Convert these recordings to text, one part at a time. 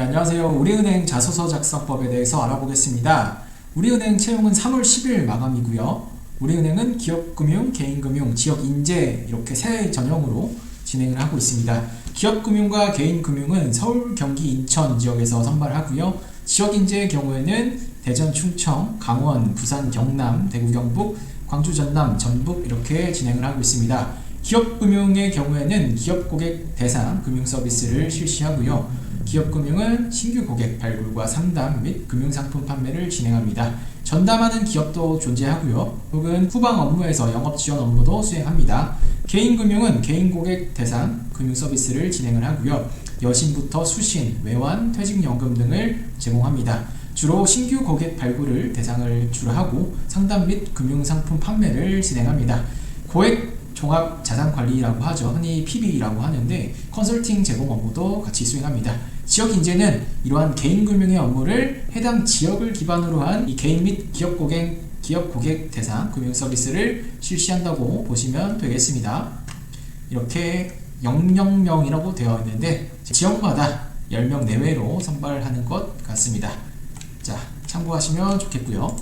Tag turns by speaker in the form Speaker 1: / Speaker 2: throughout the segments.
Speaker 1: 네, 안녕하세요. 우리은행 자소서 작성법에 대해서 알아보겠습니다. 우리은행 채용은 3월 10일 마감이고요. 우리은행은 기업금융, 개인금융, 지역인재 이렇게 세 전형으로 진행을 하고 있습니다. 기업금융과 개인금융은 서울, 경기, 인천 지역에서 선발하고요. 지역인재의 경우에는 대전, 충청, 강원, 부산, 경남, 대구, 경북, 광주, 전남, 전북 이렇게 진행을 하고 있습니다. 기업금융의 경우에는 기업고객 대상 금융 서비스를 실시하고요. 기업금융은 신규 고객 발굴과 상담 및 금융상품 판매를 진행합니다. 전담하는 기업도 존재하고요. 혹은 후방 업무에서 영업 지원 업무도 수행합니다. 개인금융은 개인 고객 대상 금융 서비스를 진행을 하고요. 여신부터 수신, 외환, 퇴직연금 등을 제공합니다. 주로 신규 고객 발굴을 대상을 주로 하고 상담 및 금융상품 판매를 진행합니다. 고액 종합 자산 관리라고 하죠. 흔히 PB라고 하는데 컨설팅 제공 업무도 같이 수행합니다. 지역 인재는 이러한 개인 금융의 업무를 해당 지역을 기반으로 한 이 개인 및 기업 고객 기업 고객 대상 금융 서비스를 실시한다고 보시면 되겠습니다. 이렇게 000이라고 되어 있는데 지역마다 10명 내외로 선발하는 것 같습니다. 자, 참고하시면 좋겠고요.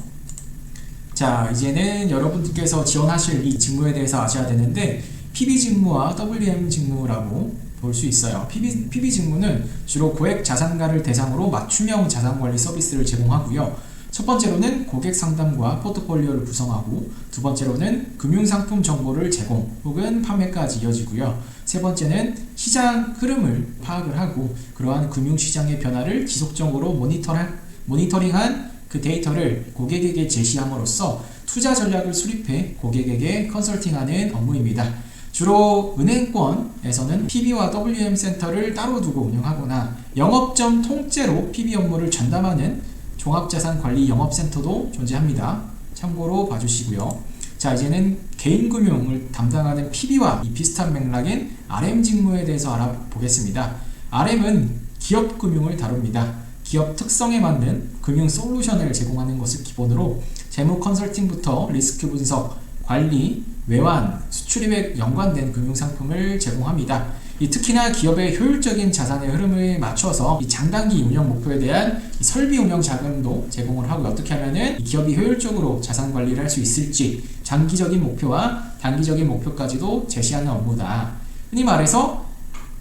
Speaker 1: 자, 이제는 여러분들께서 지원하실 이 직무에 대해서 아셔야 되는데 PB 직무와 WM 직무라고 볼 수 있어요. PB, PB 직무는 주로 고액 자산가를 대상으로 맞춤형 자산관리 서비스를 제공하고요. 첫 번째로는 고객 상담과 포트폴리오를 구성하고 두 번째로는 금융 상품 정보를 제공 혹은 판매까지 이어지고요. 세 번째는 시장 흐름을 파악을 하고 그러한 금융 시장의 변화를 지속적으로 모니터할, 모니터링한 그 데이터를 고객에게 제시함으로써 투자 전략을 수립해 고객에게 컨설팅하는 업무입니다. 주로 은행권에서는 PB와 WM 센터를 따로 두고 운영하거나 영업점 통째로 PB 업무를 전담하는 종합자산관리 영업센터도 존재합니다. 참고로 봐주시고요. 자 이제는 개인금융을 담당하는 PB와 이 비슷한 맥락인 RM 직무에 대해서 알아보겠습니다. RM은 기업금융을 다룹니다. 기업 특성에 맞는 금융 솔루션을 제공하는 것을 기본으로 재무 컨설팅부터 리스크 분석, 관리, 외환, 수출입에 연관된 금융상품을 제공합니다. 이 특히나 기업의 효율적인 자산의 흐름을 맞춰서 이 장단기 운영 목표에 대한 설비 운영 자금도 제공을 하고 어떻게 하면은 기업이 효율적으로 자산 관리를 할 수 있을지 장기적인 목표와 단기적인 목표까지도 제시하는 업무다. 흔히 말해서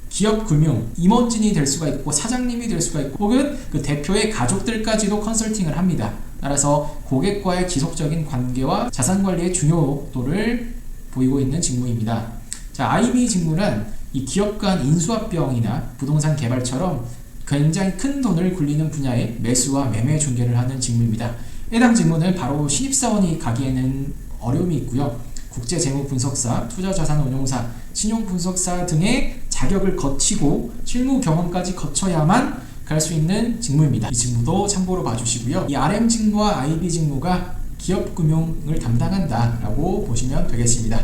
Speaker 1: 기업 금융 임원진이 될 수가 있고 사장님이 될 수가 있고 혹은 그 대표의 가족들까지도 컨설팅을 합니다. 따라서 고객과의 지속적인 관계와 자산 관리의 중요도를 보이고 있는 직무입니다. 자, IB 직무는 이 기업 간 인수합병이나 부동산 개발처럼 굉장히 큰 돈을 굴리는 분야의 매수와 매매 중개를 하는 직무입니다. 해당 직무는 바로 신입사원이 가기에는 어려움이 있고요. 국제재무분석사, 투자자산운용사, 신용분석사 등의 자격을 거치고 실무 경험까지 거쳐야만 갈 수 있는 직무입니다. 이 직무도 참고로 봐주시고요. 이 RM 직무와 IB 직무가 기업 금융을 담당한다라고 보시면 되겠습니다.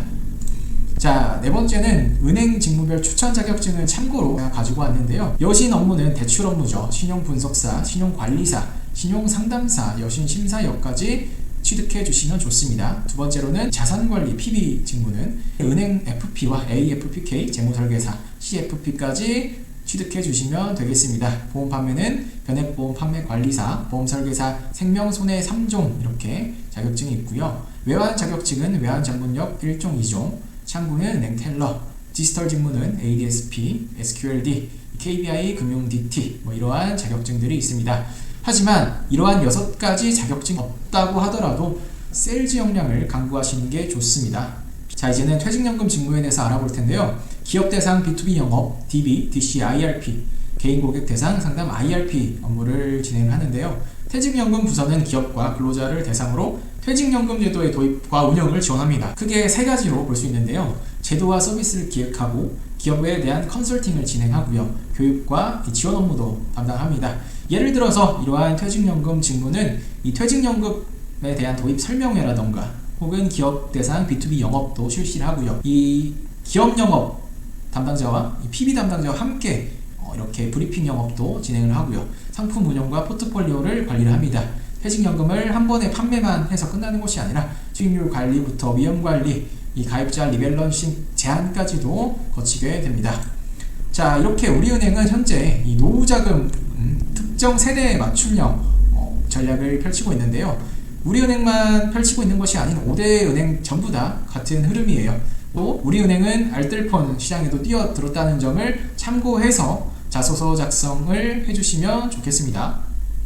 Speaker 1: 자, 네 번째는 은행 직무별 추천 자격증을 참고로 가지고 왔는데요. 여신 업무는 대출 업무죠. 신용 분석사, 신용 관리사, 신용 상담사, 여신 심사역까지 취득해 주시면 좋습니다. 두 번째로는 자산관리 PB 직무는 은행 FP와 AFPK 재무설계사, CFP까지 취득해 주시면 되겠습니다. 보험 판매는 변액보험 판매 관리사, 보험 설계사, 생명 손해 3종 이렇게 자격증이 있고요. 외환 자격증은 외환 전문역 1종 2종, 창구는 은행텔러, 디지털 직무는 ADSP, SQLD, KBI 금융 DT 뭐 이러한 자격증들이 있습니다. 하지만 이러한 여섯 가지 자격증 없다고 하더라도 세일즈 역량을 강구하시는 게 좋습니다. 자 이제는 퇴직연금 직무에 대해서 알아볼 텐데요. 기업 대상 B2B 영업, DB, DC, IRP, 개인 고객 대상 상담 IRP 업무를 진행하는데요. 퇴직연금 부서는 기업과 근로자를 대상으로 퇴직연금 제도의 도입과 운영을 지원합니다. 크게 세 가지로 볼 수 있는데요. 제도와 서비스를 기획하고 기업에 대한 컨설팅을 진행하고요. 교육과 지원 업무도 담당합니다. 예를 들어서 이러한 퇴직연금 직무는 이 퇴직연금에 대한 도입 설명회라던가 혹은 기업 대상 B2B 영업도 실시를 하고요. 이 기업 영업 담당자와 이 PB 담당자와 함께 어, 이렇게 브리핑 영업도 진행을 하고요. 상품 운영과 포트폴리오를 관리를 합니다. 퇴직연금을 한 번에 판매만 해서 끝나는 것이 아니라 수익률 관리부터 위험 관리, 이 가입자 리밸런싱 제한까지도 거치게 됩니다. 자, 이렇게 우리은행은 현재 이 노후자금 음, 특정 세대에 맞춤형 어, 전략을 펼치고 있는데요. 우리은행만 펼치고 있는 것이 아닌 5대 은행 전부 다 같은 흐름이에요. 또 우리은행은 알뜰폰 시장에도 뛰어들었다는 점을 참고해서 자소서 작성을 해주시면 좋겠습니다.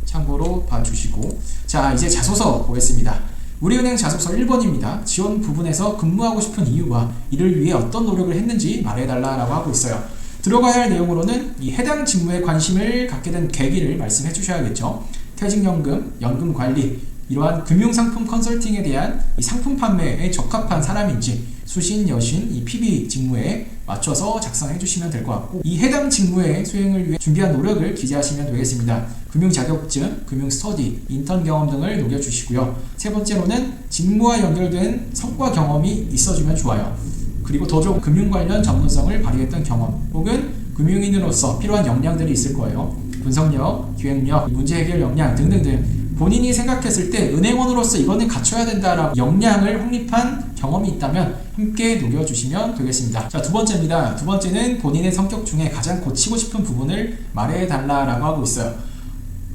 Speaker 1: 참고로 봐주시고 자 이제 자소서 보겠습니다. 우리은행 자소서 1번입니다. 지원 부분에서 근무하고 싶은 이유와 이를 위해 어떤 노력을 했는지 말해달라라고 하고 있어요. 들어가야 할 내용으로는 이 해당 직무에 관심을 갖게 된 계기를 말씀해 주셔야겠죠. 퇴직연금, 연금관리, 이러한 금융상품 컨설팅에 대한 이 상품 판매에 적합한 사람인지 수신, 여신, 이 PB 직무에 맞춰서 작성해 주시면 될 것 같고 이 해당 직무의 수행을 위해 준비한 노력을 기재하시면 되겠습니다. 금융 자격증, 금융 스터디, 인턴 경험 등을 녹여주시고요. 세 번째로는 직무와 연결된 성과 경험이 있어주면 좋아요. 그리고 더 좋은 금융 관련 전문성을 발휘했던 경험 혹은 금융인으로서 필요한 역량들이 있을 거예요. 분석력, 기획력, 문제 해결 역량 등등등 본인이 생각했을 때 은행원으로서 이거는 갖춰야 된다라고 역량을 확립한 경험이 있다면 함께 녹여주시면 되겠습니다. 자, 두 번째입니다. 두 번째는 본인의 성격 중에 가장 고치고 싶은 부분을 말해달라라고 하고 있어요.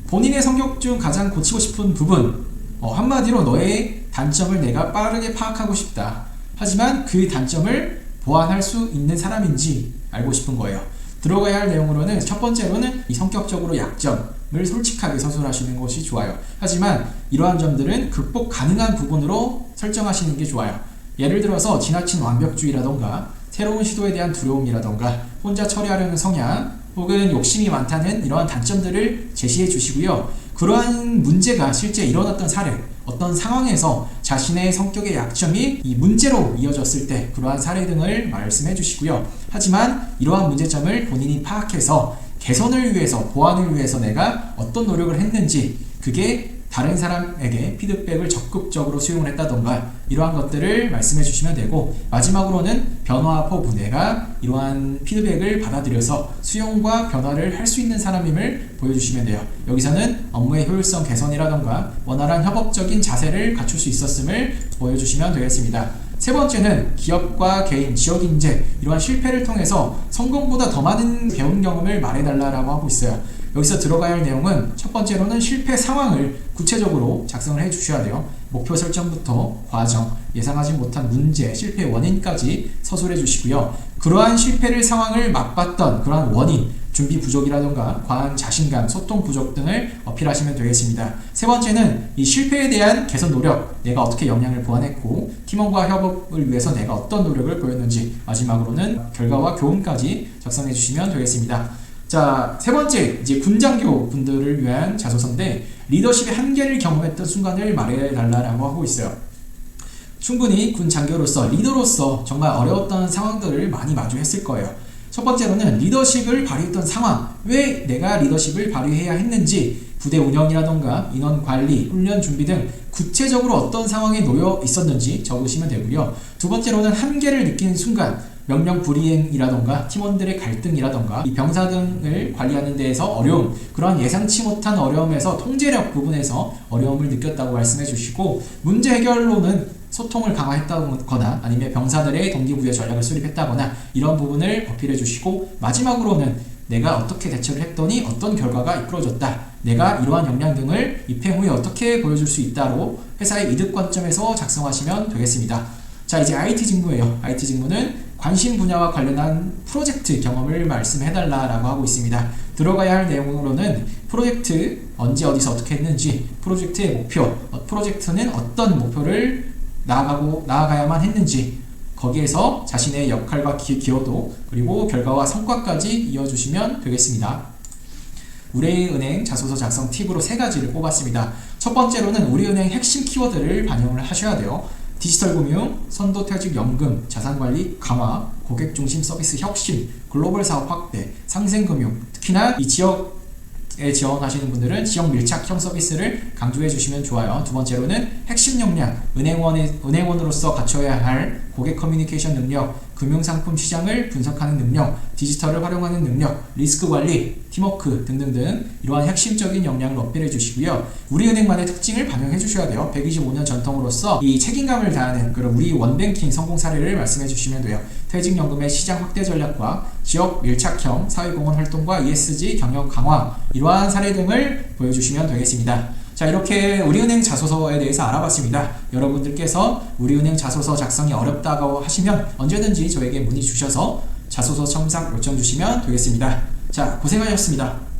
Speaker 1: 본인의 성격 중 가장 고치고 싶은 부분, 어, 한마디로 너의 단점을 내가 빠르게 파악하고 싶다. 하지만 그 단점을 보완할 수 있는 사람인지 알고 싶은 거예요. 들어가야 할 내용으로는 첫 번째로는 이 성격적으로 약점 을 솔직하게 서술하시는 것이 좋아요. 하지만 이러한 점들은 극복 가능한 부분으로 설정하시는 게 좋아요. 예를 들어서 지나친 완벽주의라던가 새로운 시도에 대한 두려움이라던가 혼자 처리하려는 성향 혹은 욕심이 많다는 이러한 단점들을 제시해 주시고요. 그러한 문제가 실제 일어났던 사례, 어떤 상황에서 자신의 성격의 약점이 이 문제로 이어졌을 때 그러한 사례 등을 말씀해 주시고요. 하지만 이러한 문제점을 본인이 파악해서 개선을 위해서, 보완을 위해서 내가 어떤 노력을 했는지 그게 다른 사람에게 피드백을 적극적으로 수용을 했다던가 이러한 것들을 말씀해 주시면 되고 마지막으로는 변화 포부 내가 이러한 피드백을 받아들여서 수용과 변화를 할 수 있는 사람임을 보여주시면 돼요. 여기서는 업무의 효율성 개선이라던가 원활한 협업적인 자세를 갖출 수 있었음을 보여주시면 되겠습니다. 세 번째는 기업과 개인, 지역 인재 이러한 실패를 통해서 성공보다 더 많은 배운 경험을 말해달라고 하고 있어요. 여기서 들어가야 할 내용은 첫 번째로는 실패 상황을 구체적으로 작성을 해 주셔야 돼요. 목표 설정부터 과정, 예상하지 못한 문제, 실패 원인까지 서술해 주시고요. 그러한 실패를 상황을 맛봤던 그러한 원인, 준비 부족이라던가 과한 자신감, 소통 부족 등을 어필하시면 되겠습니다. 세 번째는 이 실패에 대한 개선 노력, 내가 어떻게 역량을 보완했고 팀원과 협업을 위해서 내가 어떤 노력을 보였는지 마지막으로는 결과와 교훈까지 작성해 주시면 되겠습니다. 자, 세 번째, 이제 군장교 분들을 위한 자소서인데, 리더십의 한계를 경험했던 순간을 말해달라고 하고 있어요. 충분히 군 장교로서, 리더로서 정말 어려웠던 상황들을 많이 마주했을 거예요. 첫 번째로는 리더십을 발휘했던 상황, 왜 내가 리더십을 발휘해야 했는지, 부대 운영이라던가 인원 관리, 훈련 준비 등 구체적으로 어떤 상황에 놓여 있었는지 적으시면 되고요. 두 번째로는 한계를 느끼는 순간, 명령 불이행이라던가 팀원들의 갈등이라던가 이 병사 등을 관리하는 데에서 어려움 그러한 예상치 못한 어려움에서 통제력 부분에서 어려움을 느꼈다고 말씀해 주시고 문제 해결로는 소통을 강화했다거나 아니면 병사들의 동기부여 전략을 수립했다거나 이런 부분을 어필해 주시고 마지막으로는 내가 어떻게 대처를 했더니 어떤 결과가 이끌어졌다. 내가 이러한 역량 등을 입행 후에 어떻게 보여줄 수 있다로 회사의 이득 관점에서 작성하시면 되겠습니다. 자 이제 IT 직무예요. IT 직무는 관심 분야와 관련한 프로젝트 경험을 말씀해달라라고 하고 있습니다. 들어가야 할 내용으로는 프로젝트 언제 어디서 어떻게 했는지, 프로젝트의 목표, 어, 프로젝트는 어떤 목표를 나아가고 나아가야만 했는지, 거기에서 자신의 역할과 기, 기여도 그리고 결과와 성과까지 이어주시면 되겠습니다. 우리은행 자소서 작성 팁으로 세 가지를 뽑았습니다. 첫 번째로는 우리은행 핵심 키워드를 반영을 하셔야 돼요. 디지털 금융, 선도 퇴직 연금, 자산 관리 강화, 고객 중심 서비스 혁신, 글로벌 사업 확대, 상생 금융. 특히나 이 지역 에 지원하시는 분들은 지역 밀착형 서비스를 강조해 주시면 좋아요. 두 번째로는 핵심 역량, 은행원의, 은행원으로서 갖춰야 할 고객 커뮤니케이션 능력, 금융상품 시장을 분석하는 능력, 디지털을 활용하는 능력, 리스크 관리, 팀워크 등등등 이러한 핵심적인 역량을 어필해 주시고요. 우리 은행만의 특징을 반영해 주셔야 돼요. 125년 전통으로서 이 책임감을 다하는 그런 우리 원뱅킹 성공 사례를 말씀해 주시면 돼요. 퇴직연금의 시장 확대 전략과 지역 밀착형 사회공헌 활동과 ESG 경영 강화 이러한 사례 등을 보여주시면 되겠습니다. 자 이렇게 우리은행 자소서에 대해서 알아봤습니다. 여러분들께서 우리은행 자소서 작성이 어렵다고 하시면 언제든지 저에게 문의 주셔서 자소서 첨삭 요청 주시면 되겠습니다. 자 고생하셨습니다.